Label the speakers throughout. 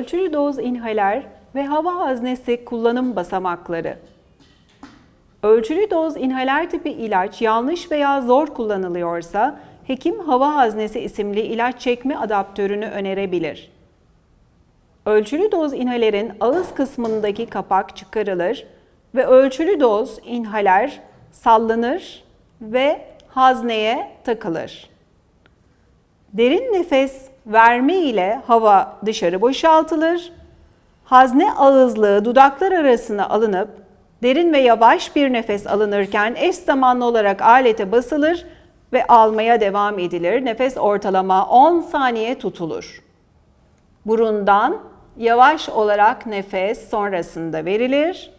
Speaker 1: Ölçülü doz inhaler ve hava haznesi kullanım basamakları. Ölçülü doz inhaler tipi ilaç yanlış veya zor kullanılıyorsa hekim hava haznesi isimli ilaç çekme adaptörünü önerebilir. Ölçülü doz inhalerin ağız kısmındaki kapak çıkarılır ve ölçülü doz inhaler sallanır ve hazneye takılır. Derin nefes verme ile hava dışarı boşaltılır. Hazne ağızlığı dudaklar arasına alınıp derin ve yavaş bir nefes alınırken eş zamanlı olarak alete basılır ve almaya devam edilir. Nefes ortalama 10 saniye tutulur. Burundan yavaş olarak nefes sonrasında verilir.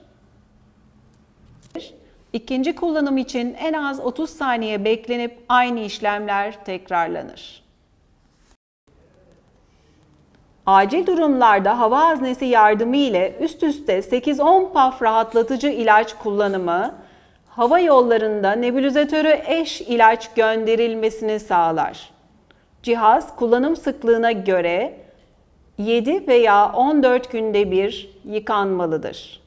Speaker 1: İkinci kullanım için en az 30 saniye beklenip aynı işlemler tekrarlanır. Acil durumlarda hava haznesi yardımı ile üst üste 8-10 paf rahatlatıcı ilaç kullanımı hava yollarında nebülizatöre eş ilaç gönderilmesini sağlar. Cihaz kullanım sıklığına göre 7 veya 14 günde bir yıkanmalıdır.